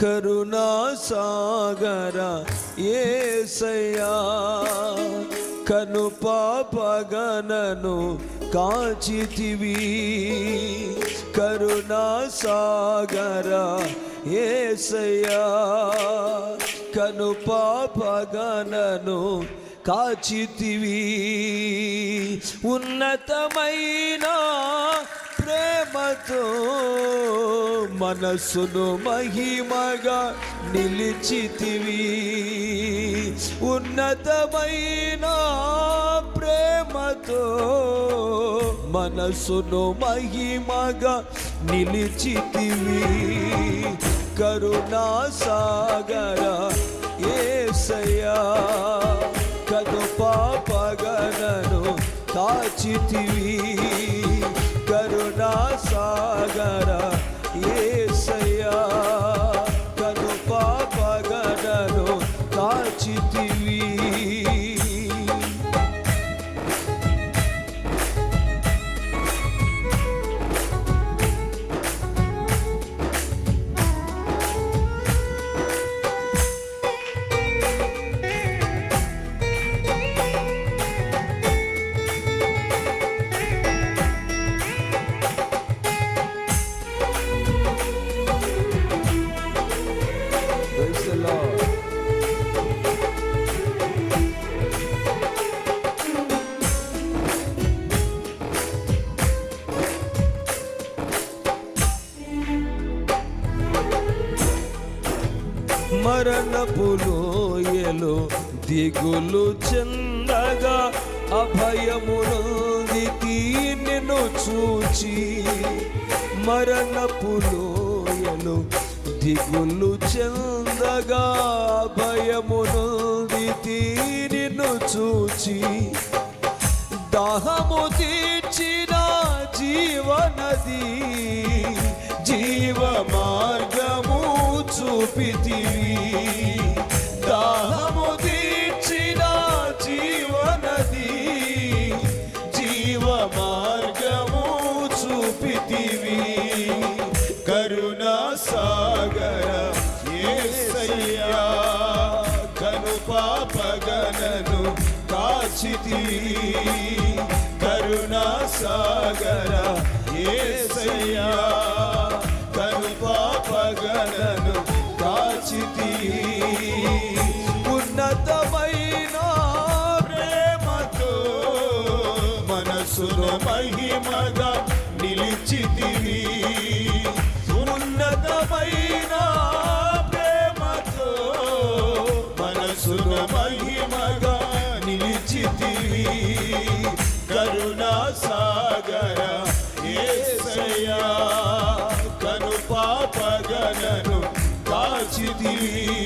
కరుణా సాగర ఏసయ్యా కను పాపగనను కాచితివి. కరుణా సాగర ఏసయ్యా కను పాపగనను కాచితివి. ఉన్నతమైన ప్రేమతో మనస్సును మహిమగా నిలిచితివి. ఉన్నతమైన ప్రేమతో మనస్సును మహిమగా నిలిచితివి. కరుణా సాగర ఏసయ్యా కదు పాపగనను కాచితివి సాగర లోయలు దిగులు చెందగా అభయమునందికి నిన్ను చూచి మరణపు లోయలు దిగులు చెందగా అభయమునందికి నిన్ను చూచి దాహము తీర్చిన జీవనది జీవ మార్గము చూపితివి. దాహము తీర్చిన జీవనది. జీవ మార్గము చూపితివి. కరుణా సాగర ఏసయ్యా కను పాపగనను కాచితి కరుణా సాగర మనసును మహిమగా నిలిచితివి. కరుణా సాగర ఏసయ్యా కను పాపగనను కాచితివి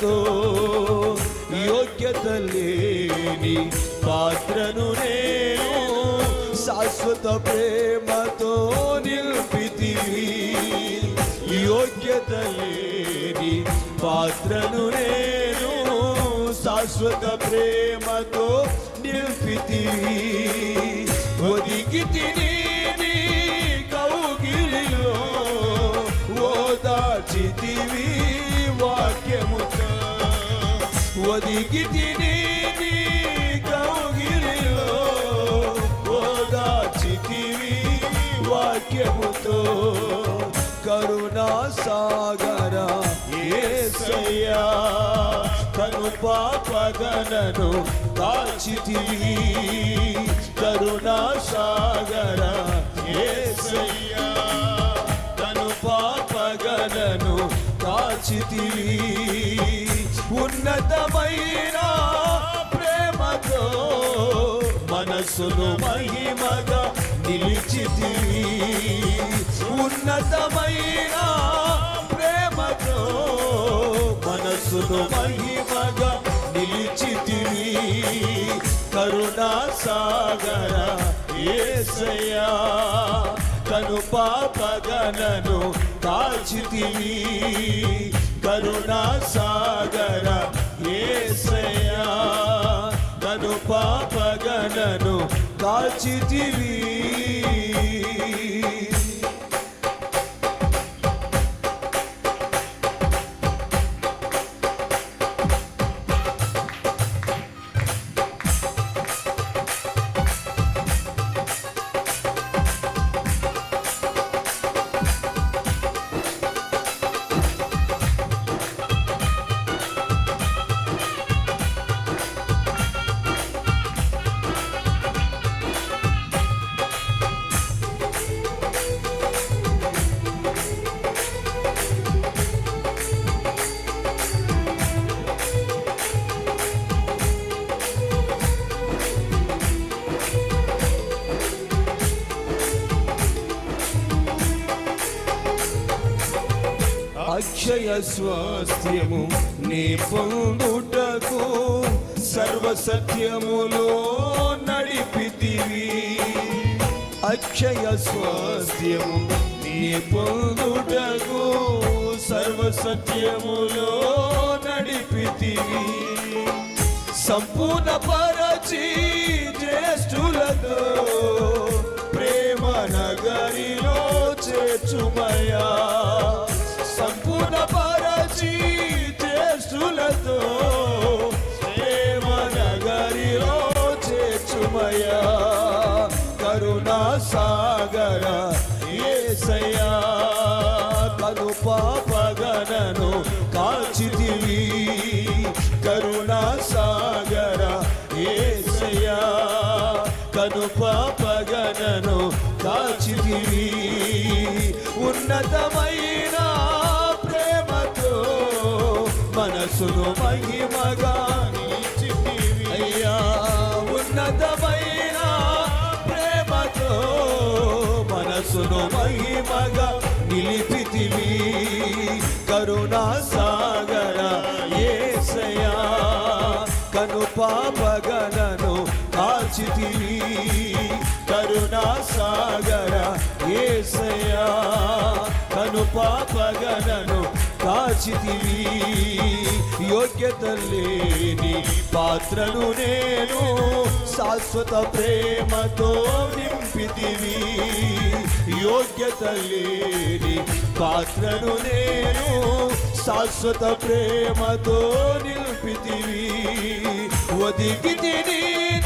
ప్రేమతో యోగ్యత లేని పాత్రను నేను శాశ్వత ప్రేమతో నిలిపితివి యోగ్యత లేని పాత్రను నేను శాశ్వత ప్రేమతో నిలిపితివి ఒదిగి తిని కౌగిలిలో ఓదార్చితివి వాక్యముతో ఒదిగి తిని నీ కౌగిలిలో ఓదార్చితివి వాక్యముతో కరుణా సాగర ఏసయ్యా కను పాపగనను కాచితివి. కరుణా సాగర ఏసయ్యా తను పాపగలను ప్రేమతో మనసును మహిమగా నిలిచితివి ఉన్నతమైన ప్రేమతో మనసును మహిమగా నిలిచితివి కరుణా సాగర ఏసయ్యా కను పాపగనను కాచితివి కరుణా సాగర ఏసయ్యా కను పాపగనను కాచితివి. హృదయ స్వాస్థ్యము నీ పొందుటకు సర్వ సత్యములో నడిపితివి. అక్షయ స్వాస్థ్యము నీ పొందుటకు సర్వ సత్యములో నడిపితివి. సంపూర్ణ పరచి జ్యేష్ఠులతో ప్రేమ నగరిలో చేర్చుమయా కరుణా సాగర ఏసయ్యా కను పాపగనను కాచితివి ఉన్నతమైన ప్రేమతో మనసును మహిమగా నిలిచితివి. అయ్యా ఉన్నతమైన ప్రేమతో మనసును మహిమగా నిలిపితివి. కరుణా సాగర ఏసయా తను పాపగనను కాచితివి. యోగ్యత లేని పాత్రను నేను శాశ్వత ప్రేమతో నింపితివి. యోగ్యత లేని పాత్రను నేను శాశ్వత ప్రేమతో నిలిపితివి ఒదిగి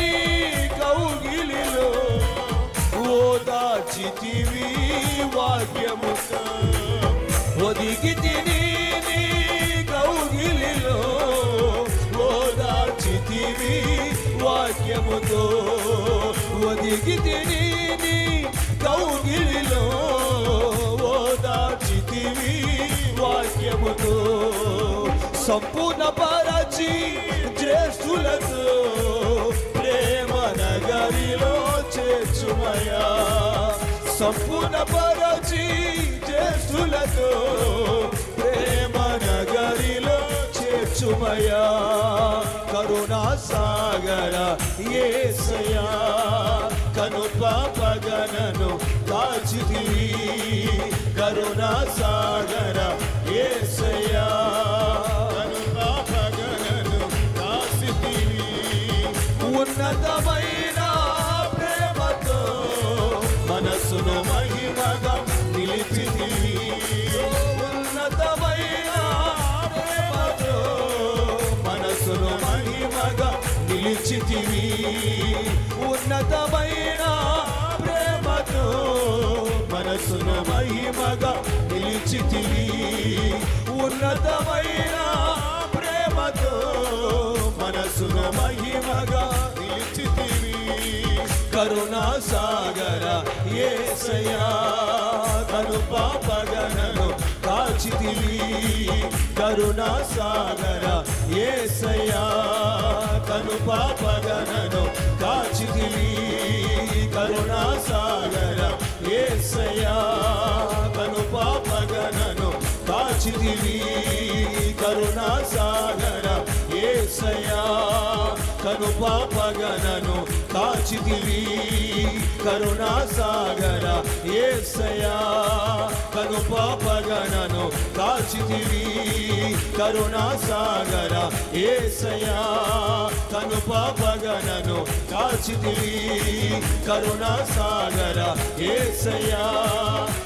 నీ కౌగిలిలో ఓదాచితివి వాక్యముతో ఒదిగి తిని నీ కౌగిలిలో ఓదాచితివి వాక్యముతో ఒదిగి తిని నీ కౌగిలిలో ఓదాచితివి వాక్యముతో సంపూర్ణ పరచి జ్యేష్ఠులతో ప్రేమ నగరిలో చేర్చుమయా. సంపూర్ణ పరచి జ్యేష్ఠులతో ప్రేమ నగరిలో చేర్చుమయా. కరుణా సాగర ఏసయా కను పాపగనను కాచితివి కరుణా సాగర ఏసయా మనసును మహిమగా నిలిచితివి. ఉన్నతమైన ప్రేమతో మనసున మహిమగా నిలిచితివి. కరుణా సాగర ఏసయా కను పాపగనను కాచితివి. కరుణా సాగర ఏసయా కను పాపగనను ఏసయా కను పాపగనను కాచితివి కరుణా సాగర ఏసయా కను పాపగనను కాచితివి కరుణా సాగర ఏసయా కను పాపగనను కాచితివి కరుణా సాగర ఏసయా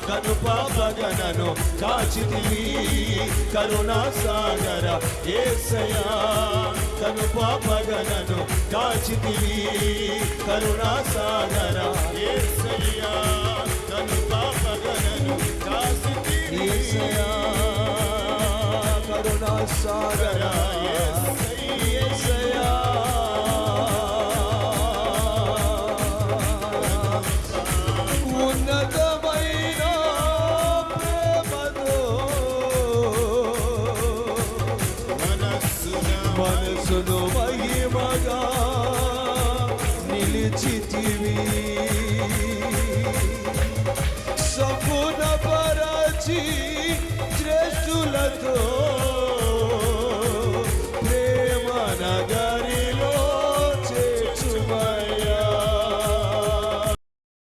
కను పాపగనను కాచితివి కరుణా సాగర ఏసయా కను పాపగనను కాచితివి కరుణా సాగర ఏసయ్యా తను పాపగలను కాసితి ఏసయ్యా కరుణా సాగర ఏసయ్యా మనసును మహిమగా నిలిచితివి సంపూర్ణ పరచి శ్రేష్ఠులతో